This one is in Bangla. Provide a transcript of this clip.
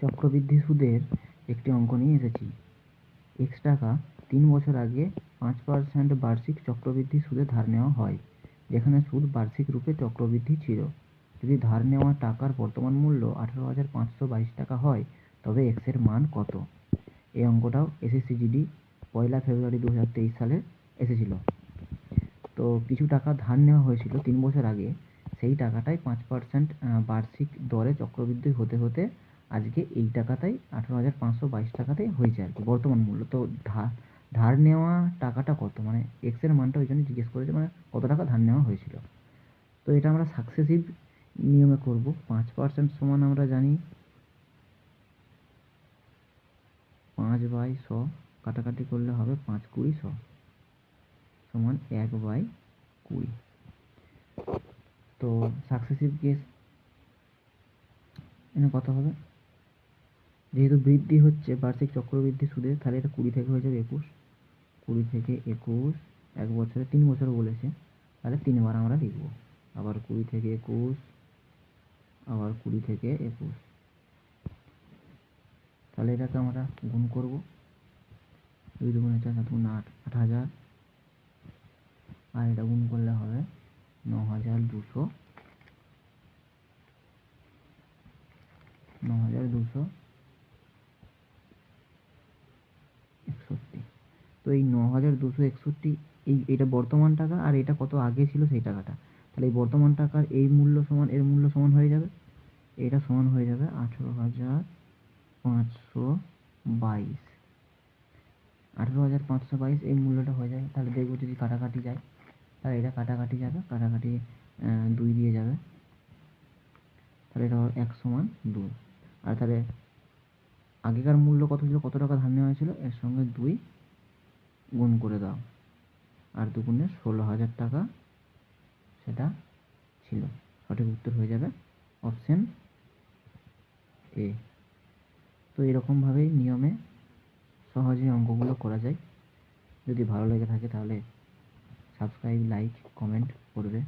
চক্রবৃদ্ধি সুদের একটি অঙ্ক নিয়ে এসেছি। এক্স টাকা তিন বছর আগে পাঁচ পার্সেন্ট বার্ষিক চক্রবৃদ্ধি সুদে ধার নেওয়া হয়, যেখানে সুদ বার্ষিক রূপে চক্রবৃদ্ধি ছিল। যদি ধার নেওয়া টাকার বর্তমান মূল্য আঠারো হাজার পাঁচশো বাইশ টাকা হয়, তবে এক্সের মান কত? এই অঙ্কটাও এসএসসি জিডি পয়লা ফেব্রুয়ারি দু হাজার তেইশ সালে এসেছিল। তো কিছু টাকা ধার নেওয়া হয়েছিল তিন বছর আগে, সেই টাকাটাই পাঁচ পার্সেন্ট বার্ষিক দরে চক্রবৃদ্ধি হতে হতে আজকে এই টাকাটাই আঠেরো হাজার পাঁচশো বাইশ টাকাতেই হয়েছে আর কি, বর্তমান মূল্য। তো ধার ধার নেওয়া টাকাটা কত? মানে এক্সের মানটা ওই জন্য জিজ্ঞেস করেছে মানে কত টাকা ধার নেওয়া হয়েছিল? তো এটা আমরা সাকসেসিভ নিয়মে করব। পাঁচ পার্সেন্ট সমান আমরা জানি পাঁচ বাই শ কাটাকাটি করলে হবে পাঁচ কুড়ি শ সমান এক বাই কুড়ি। তো সাকসেসিভ কেস এখানে কত হবে? যেহেতু বৃদ্ধি হচ্ছে বার্ষিক চক্রবৃদ্ধি সুদে তাহলে এটা কুড়ি থেকে হয়ে যাবে একুশ। কুড়ি থেকে একুশ, এক বছরে তিন বছর বলেছে, তাহলে তিনবার আমরা লিখব। আবার কুড়ি থেকে একুশ, আবার কুড়ি থেকে একুশ। তাহলে এটাকে আমরা গুণ করব। দুই দুগুণে চার, সাত, গুণ আট আট হাজার। আর এটা গুণ করলে হবে ন হাজার দুশো, ন হাজার দুশো একষট্টি তো এই ন হাজার দুশো একষট্টি, এই, এটা বর্তমান টাকা আর এটা কত আগে ছিল সেই টাকাটা? তাহলে এই বর্তমান টাকার এই মূল্য সমান, এর মূল্য সমান হয়ে যাবে? এটা সমান হয়ে যাবে আঠেরো হাজার পাঁচশো বাইশ। আঠেরো হাজার পাঁচশো বাইশ এই মূল্যটা হয়ে যাবে। তাহলে দেখব যদি কাটাকাটি যায়, তাহলে এটা কাটাকাটি যাবে, কাটাকাটি দুই দিয়ে যাবে। তাহলে এটা এক সমান দুই। আর তাহলে আগেকার মূল্য কত ছিল, কত টাকা ধার নেওয়া হয়েছিল? এর সঙ্গে দুই গুণ করে দাও। আর দুগুণে ষোলো হাজার টাকা সেটা ছিল। সঠিক উত্তর হয়ে যাবে অপশন এ তো এরকমভাবেই নিয়মে সহজে অঙ্কগুলো করা যায়। যদি ভালো লেগে থাকে তাহলে সাবস্ক্রাইব লাইক কমেন্ট করবে।